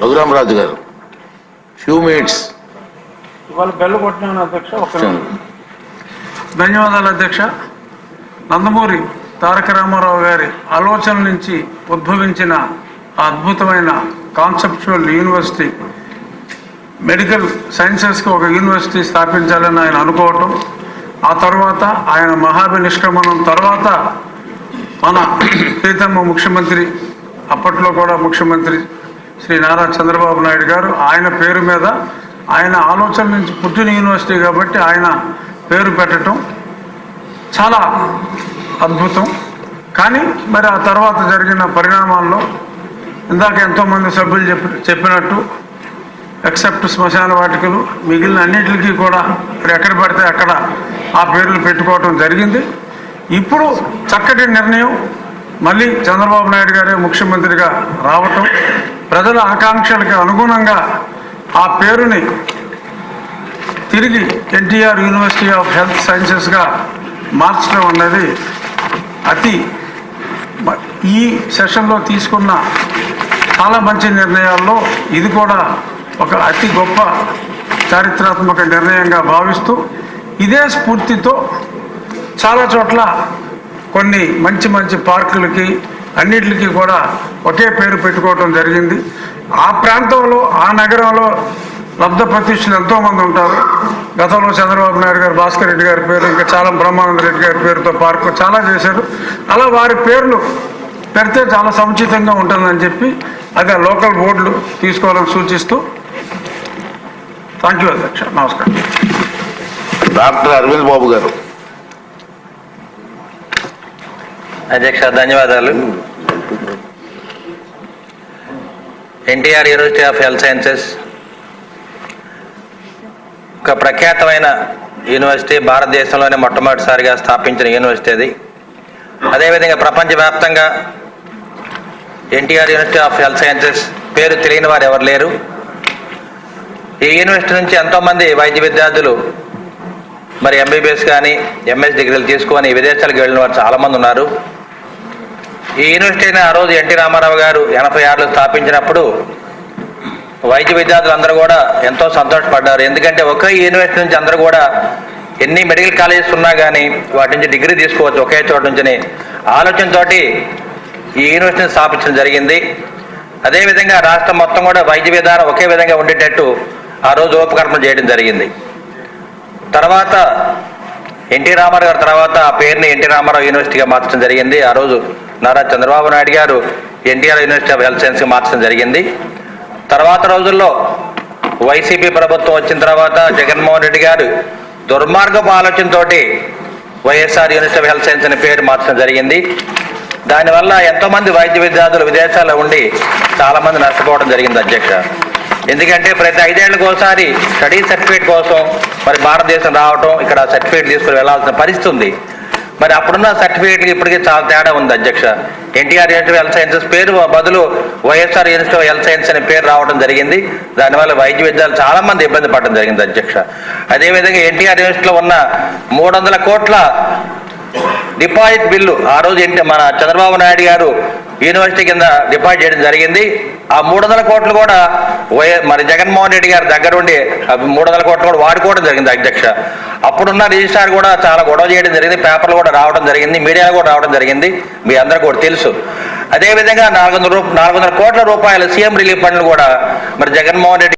రఘురామరాజు గారు. Few minutes ఇవాళ బెల్ల కొట్టినాను అధ్యక్ష ధన్యవాదాలు అధ్యక్ష. నందమూరి తారక రామారావు గారి ఆలోచన నుంచి ఉద్భవించిన ఆ అద్భుతమైన కాన్సెప్చువల్ యూనివర్సిటీ మెడికల్ సైన్సెస్కి ఒక యూనివర్సిటీ స్థాపించాలని ఆయన అనుకోవటం. ఆ తర్వాత ఆయన మహాభి నిష్క్రమణం తర్వాత మన ప్రీతమ్మ ముఖ్యమంత్రి అప్పట్లో కూడా ముఖ్యమంత్రి శ్రీ నారా చంద్రబాబు నాయుడు గారు ఆయన పేరు మీద ఆయన ఆలోచన నుంచి పుట్టిన యూనివర్సిటీ కాబట్టి ఆయన పేరు పెట్టడం చాలా అద్భుతం. కానీ మరి ఆ తర్వాత జరిగిన పరిణామాల్లో ఇందాక ఎంతోమంది సభ్యులు చెప్పి చెప్పినట్టు ఎక్సెప్ట్ శ్మశాన వాటికలు మిగిలిన అన్నిటికీ కూడా మరి ఎక్కడ పడితే అక్కడ ఆ పేర్లు పెట్టుకోవటం జరిగింది. ఇప్పుడు చక్కటి నిర్ణయం మళ్ళీ చంద్రబాబు నాయుడు గారే ముఖ్యమంత్రిగా రావటం. ప్రజల ఆకాంక్షలకు అనుగుణంగా ఆ పేరుని తిరిగి ఎన్టీఆర్ యూనివర్సిటీ ఆఫ్ హెల్త్ సైన్సెస్గా మార్చడం అన్నది అతి ఈ సెషన్లో తీసుకున్న చాలా మంచి నిర్ణయాల్లో ఇది కూడా ఒక అతి గొప్ప చారిత్రాత్మక నిర్ణయంగా భావిస్తూ ఇదే స్ఫూర్తితో చాలా చోట్ల కొన్ని మంచి మంచి పార్కులకి అన్నిటికీ కూడా ఒకే పేరు పెట్టుకోవటం జరిగింది. ఆ ప్రాంతంలో ఆ నగరంలో లబ్ధ ప్రతిష్ఠలు ఎంతోమంది ఉంటారు. గతంలో చంద్రబాబు నాయుడు గారు భాస్కర్ రెడ్డి గారి పేరు ఇంకా చాలా బ్రహ్మానంద రెడ్డి గారి పేరుతో పార్కు చాలా చేశారు. అలా వారి పేర్లు పెడితే చాలా సముచితంగా ఉంటుందని చెప్పి అదే లోకల్ బోర్డులు తీసుకోవాలని సూచిస్తూ థ్యాంక్ యూ అధ్యక్ష. నమస్కారం. డాక్టర్ అరవింద్ బాబు గారు. అధ్యక్ష ధన్యవాదాలు. NTR university of health sciences ఒక ప్రఖ్యాతమైన యూనివర్సిటీ భారతదేశంలోనే మొట్టమొదటిసారిగా స్థాపించిన యూనివర్సిటీ అది. అదేవిధంగా ప్రపంచవ్యాప్తంగా NTR university of health sciences పేరు తెలియని వారు ఎవరు లేరు. ఈ యూనివర్సిటీ నుంచి ఎంతోమంది వైద్య విద్యార్థులు మరి ఎంబీబీఎస్ కానీ ఎంఎస్ డిగ్రీలు తీసుకొని విదేశాలకు వెళ్ళిన వారు చాలామంది ఉన్నారు. ఈ యూనివర్సిటీని ఆ రోజు ఎన్టీ రామారావు గారు ఎనభై ఆరులో స్థాపించినప్పుడు వైద్య విద్యార్థులు అందరూ కూడా ఎంతో సంతోషపడ్డారు. ఎందుకంటే ఒకే యూనివర్సిటీ నుంచి అందరూ కూడా ఎన్ని మెడికల్ కాలేజెస్ ఉన్నా కానీ వాటి నుంచి డిగ్రీ తీసుకోవచ్చు ఒకే చోట నుంచి ఆలోచనతోటి ఈ యూనివర్సిటీని స్థాపించడం జరిగింది. అదేవిధంగా రాష్ట్రం మొత్తం కూడా వైద్య విధానం ఒకే విధంగా ఉండేటట్టు ఆ రోజు రూపకల్పన చేయడం జరిగింది. తర్వాత ఎన్టీ రామారావు గారి తర్వాత ఆ పేరుని ఎన్టీ రామారావు యూనివర్సిటీగా మార్చడం జరిగింది. ఆ రోజు నారా చంద్రబాబు నాయుడు గారు ఎన్టీఆర్ యూనివర్సిటీ ఆఫ్ హెల్త్ సైన్స్గా మార్చడం జరిగింది. తర్వాత రోజుల్లో వైసీపీ ప్రభుత్వం వచ్చిన తర్వాత జగన్మోహన్ రెడ్డి గారు దుర్మార్గపు ఆలోచనతోటి YSR university of health science అనే పేరు మార్చడం జరిగింది. దానివల్ల ఎంతోమంది వైద్య విద్యార్థులు విదేశాల్లో ఉండి చాలామంది నష్టపోవడం జరిగింది అధ్యక్ష. ఎందుకంటే ప్రతి ఐదేళ్ళకు ఒకసారి స్టడీ సర్టిఫికేట్ కోసం మరి భారతదేశం రావటం ఇక్కడ సర్టిఫికేట్ తీసుకుని వెళ్ళాల్సిన పరిస్థితి ఉంది. మరి అప్పుడున్న సర్టిఫికేట్కి ఇప్పటికీ చాలా తేడా ఉంది అధ్యక్ష. ఎన్టీఆర్ యూనివర్సిటీ హెల్త్ సైన్సెస్ పేరు బదులు వైఎస్ఆర్ యూనివర్సిటీ హెల్త్ సైన్స్ అనే పేరు రావడం జరిగింది. దానివల్ల వైద్య విద్యాలు చాలా మంది ఇబ్బంది పడడం జరిగింది అధ్యక్ష. అదేవిధంగా ఎన్టీఆర్ యూనివర్సిటీలో ఉన్న మూడు వందల కోట్ల డిపాజిట్ బిల్లు ఆ రోజు ఏంటి మన చంద్రబాబు నాయుడు గారు యూనివర్సిటీ కింద డిపాజిట్ చేయడం జరిగింది. ఆ మూడు వందల కోట్లు కూడా మరి జగన్మోహన్ రెడ్డి గారి దగ్గరుండి ఆ మూడు వందల కోట్లు కూడా వాడుకోవడం జరిగింది అధ్యక్ష. అప్పుడున్న రిజిస్ట్రార్ కూడా చాలా గొడవ చేయడం జరిగింది. పేపర్లు కూడా రావడం జరిగింది. మీడియాలో కూడా రావడం జరిగింది. మీ అందరికీ కూడా తెలుసు. అదేవిధంగా నాలుగు వందల రూ నాలుగు వందల కోట్ల రూపాయల సీఎం రిలీఫ్ ఫండ్లు కూడా మరి జగన్మోహన్ రెడ్డి